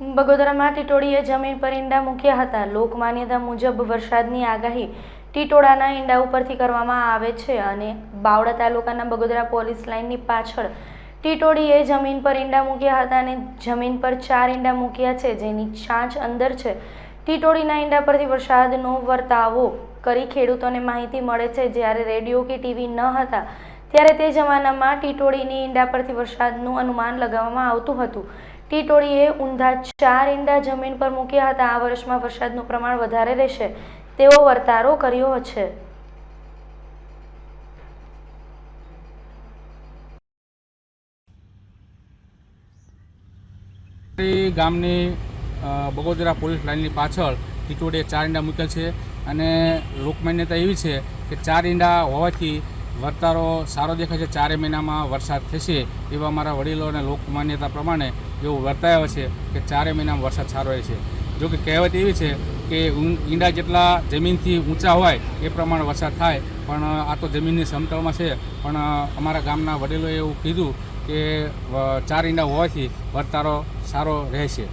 બગોદરામાં ટીટોળીએ જમીન પર ઈંડા મૂક્યા હતા. લોકમાન્યતા મુજબ વરસાદની આગાહી ટીટોળાના ઈંડા ઉપરથી કરવામાં આવે છે અને બાવળા તાલુકાના બગોદરા પોલીસ લાઇનની પાછળ ટીટોળીએ જમીન પર ઈંડા મૂક્યા હતા અને જમીન પર ચાર ઈંડા મૂક્યા છે, જેની છાંચ અંદર છે. ટીટોળીના ઈંડા પરથી વરસાદનો વર્તાવો કરી ખેડૂતોને માહિતી મળે છે. જ્યારે રેડિયો કે ટીવી ન હતા, ત્યારે તે જમાનામાં ટીટોળીની ઈંડા પરથી વરસાદનું અનુમાન લગાવવામાં આવતું હતું. ટીટોળીએ ઊંધા ચાર ઈંડા જમીન પર મૂક્યા હતા. આ વર્ષમાં વરસાદનું પ્રમાણ વધારે રહેશે. તેવો વર્તારો કર્યો છે. ગામની બગોદરા પોલીસ લાઇનની પાછળ ટીટોડીએ ચાર ઈંડા મૂકેલ છે અને લોકમાન્યતા એવી છે કે ચાર ઈંડા હોવાથી વર્તારો સારો દેખાય છે. ચારે મહિનામાં વરસાદ થશે એવા અમારા વડીલો અને લોકમાન્યતા પ્રમાણે એવું વર્તાયો છે કે ચારે મહિનામાં વરસાદ સારો રહે છે જો કે કહેવત એવી છે કે ઈંડા જેટલા જમીનથી ઊંચા હોય એ પ્રમાણે વરસાદ થાય. પણ આ તો જમીનની સમતળમાં છે. પણ અમારા ગામના વડીલોએ એવું કીધું કે ચાર ઈંડા હોવાથી વર્તારો સારો રહેશે.